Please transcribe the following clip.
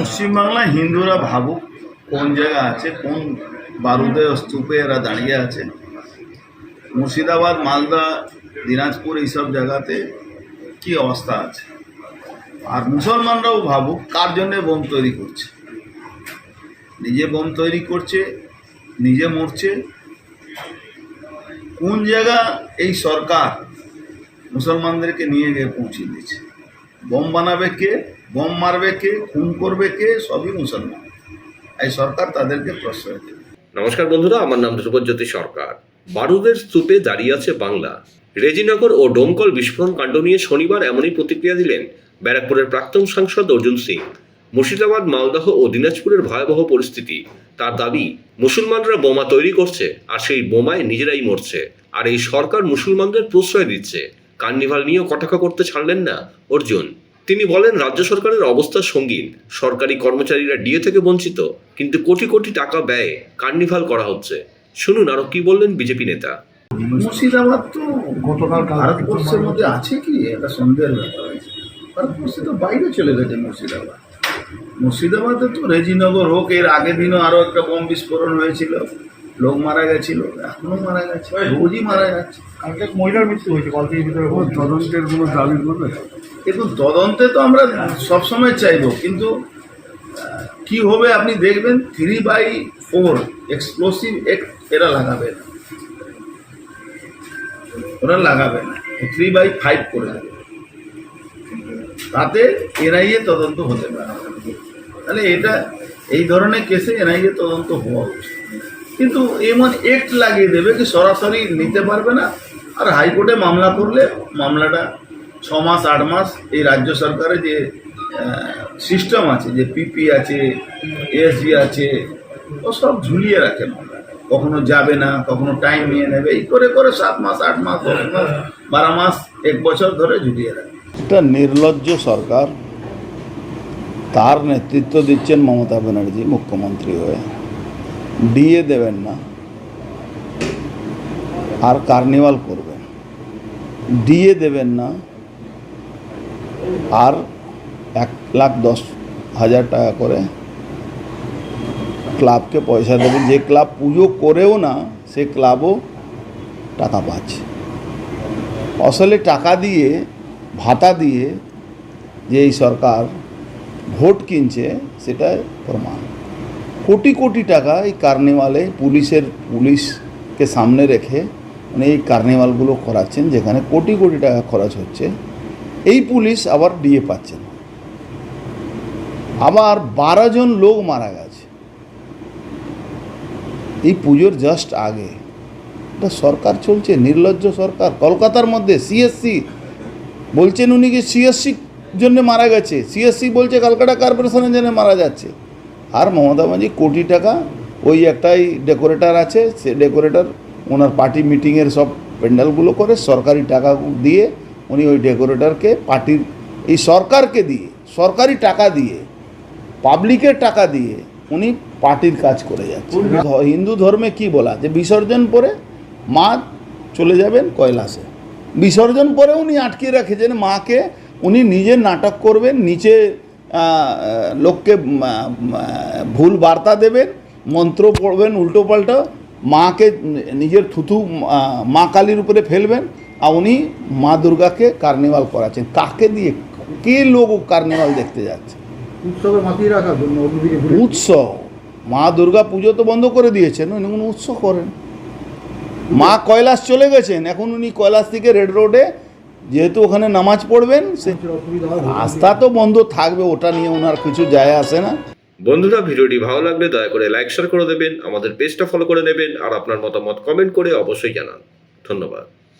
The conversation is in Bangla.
পশ্চিমবাংলায় হিন্দুরা ভাবুক কোন জায়গা আছে, কোন বারুদে স্তূপে এরা দাঁড়িয়ে আছে। মুর্শিদাবাদ, মালদা, দিনাজপুর এইসব জায়গাতে কি অবস্থা আছে? আর মুসলমানরাও ভাবুক কার জন্যে বোম তৈরি করছে? নিজে বোম তৈরি করছে, নিজে মরছে। কোন জায়গা এই সরকার মুসলমানদেরকে নিয়ে গিয়ে পৌঁছে দিয়েছে? বোম বানাবে কে? বোম মারবে কে? খুন করবে কে? সবই মুসলমান। এই সরকার তাদেরকে প্রশ্রয় দেবে নমস্কার বন্ধুরা, আমার নাম ধ্রুবজ্যোতি সরকার। বারুদের স্তূপে দাঁড়িয়ে আছে বাংলা। রেজিনগর ও ডোমকল বিস্ফোরণ কাণ্ড নিয়ে শনিবার এমনই প্রতিক্রিয়া দিলেন ব্যারাকপুরের প্রাক্তন সাংসদ অর্জুন সিং। মুর্শিদাবাদ, মালদহ ও দিনাজপুরের ভয়াবহ পরিস্থিতি, তার দাবি, মুসলমানরা বোমা তৈরি করছে আর সেই বোমায় নিজেরাই মরছে, আর এই সরকার মুসলমানদের প্রশ্রয় দিচ্ছে। কার্নিভাল নিয়েও কটাক্ষ করতে ছাড়লেন না অর্জুন। তিনি বলেন, রাজ্য সরকারের অবস্থা সঙ্গীন। সরকারি কর্মচারীরা ডিএ থেকে বঞ্চিত, কিন্তু কোটি কোটি টাকা ব্যয়ে কার্নিভাল করা হচ্ছে। শুনুন, আরও কি বললেন বিজেপি নেতা। মুর্শিদাবাদ তো গতকাল ভারতবর্ষের মধ্যে আছে কি? এটা সন্দেহের ব্যাপার আছে। ভারতবর্ষে তো বাইরে চলে গেছে মুর্শিদাবাদ। মুর্শিদাবাদে তো রেজিনগর হোক, এর আগের দিনও আরও একটা বোম বিস্ফোরণ হয়েছিল। লোক মারা গেছিল এখনও মারা গেছে রোজই মারা যাচ্ছে। কালকে মহিলার মৃত্যু হয়েছে কলকাতার ভিতরে তদন্তের কোনো দাবি করবে? কিন্তু তদন্তে তো আমরা সবসময় চাইব কিন্তু কি হবে আপনি দেখবেন থ্রি বাই ফোর এক্সপ্লোসিভ এক এরা লাগাবে না। ওরা লাগাবে না থ্রি বাই ফাইভ করে দেবে। তাতে এনআইএ তদন্ত হতে পারে। তাহলে এটা এই ধরনের কেসে এনআইএ তদন্ত হওয়া উচিত। কিন্তু এমন একট লাগিয়ে দেবে কি সরাসরি নিতে পারবে না। আর হাইকোর্টে মামলা করলে মামলাটা ছ মাস আট মাস এই রাজ্য সরকারের যে সিস্টেম আছে, যে পিপি আছে এসবি আছে, ও সব ঝুলিয়ে রাখে কখনো যাবে না, কখনো টাইম নিয়ে নেবে, এই করে করে সাত মাস, আট মাস, দশ মাস, বারো মাস, এক বছর ধরে ঝুলিয়ে রাখে। এটা নির্লজ্জ সরকার। তার নেতৃত্ব দিচ্ছেন মমতা ব্যানার্জি, মুখ্যমন্ত্রী হয়ে। ডিএ দেবেন না, আর কার্নিভাল করবেন। ডিএ দেবেন না, আর এক লাখ দশ হাজার টাকা করে ক্লাবকে পয়সা দেবেন। যে ক্লাব পুজো করেও না, সে ক্লাবও টাকা পাচ্ছে। আসলে টাকা দিয়ে, ভাতা দিয়ে যে এই সরকার ভোট কিনছে সেটা প্রমাণ। কোটি কোটি টাকা এই কার্নিভালে পুলিশের পুলিশকে সামনে রেখে মানে এই কার্নিভালগুলো করাচ্ছেন, যেখানে কোটি কোটি টাকা খরচ হচ্ছে। এই পুলিশ আবার ডিএ পাচ্ছে না। আবার বারো জন লোক মারা গেছে। এই পুজোর জাস্ট আগে। এটা সরকার চলছে, নির্লজ্জ সরকার। কলকাতার মধ্যে সিএসসি বলছেন উনি কি সিএসসি জন্য মারা গেছে। সিএসসি বলছে ক্যালকাটা কর্পোরেশনের জন্য মারা যাচ্ছে। আর মমতা ব্যানার্জি কোটি টাকা, ওই একটাই ডেকোরেটর আছে, সে ডেকোরেটর ওনার পার্টি মিটিংয়ের সব প্যান্ডেলগুলো করে, সরকারি টাকা দিয়ে উনি ওই ডেকোরেটরকে পার্টির এই সরকারকে দিয়ে, সরকারি টাকা দিয়ে পাবলিকের টাকা দিয়ে উনি পার্টির কাজ করে যাচ্ছে হিন্দু ধর্মে কি বলা, যে বিসর্জন পরে মা চলে যাবেন কয়লাসে বিসর্জন পরে উনি আটকে রেখেছেন মাকে, উনি নিজে নাটক করবেন, নিচে লোককে ভুল বার্তা দেবেন মন্ত্র পড়বেন উল্টো পাল্টা মাকে নিজের থুথু মা কালীর উপরে ফেলবেন আর উনি মা দুর্গাকে কার্নিভাল করাচ্ছেন। কাকে দিয়ে কে লোক কার্নিভাল দেখতে যাচ্ছে? উৎসবে। মা দুর্গা পুজো তো বন্ধ করে দিয়েছেন উনি কোনো উৎসব করেন। মা কৈলাস চলে গেছেন এখন উনি কৈলাস থেকে রেড রোডে যেহেতু ওখানে নামাজ পড়বেন, সে রাস্তা তো বন্ধ থাকবে, ওটা নিয়ে ওনার কিছু যায় আসে না। বন্ধুরা, ভিডিওটি ভালো লাগলে দয়া করে লাইক শেয়ার করে দেবেন, আমাদের পেজটা ফলো করে নেবেন, আর আপনার মতামত কমেন্ট করে অবশ্যই জানান। ধন্যবাদ।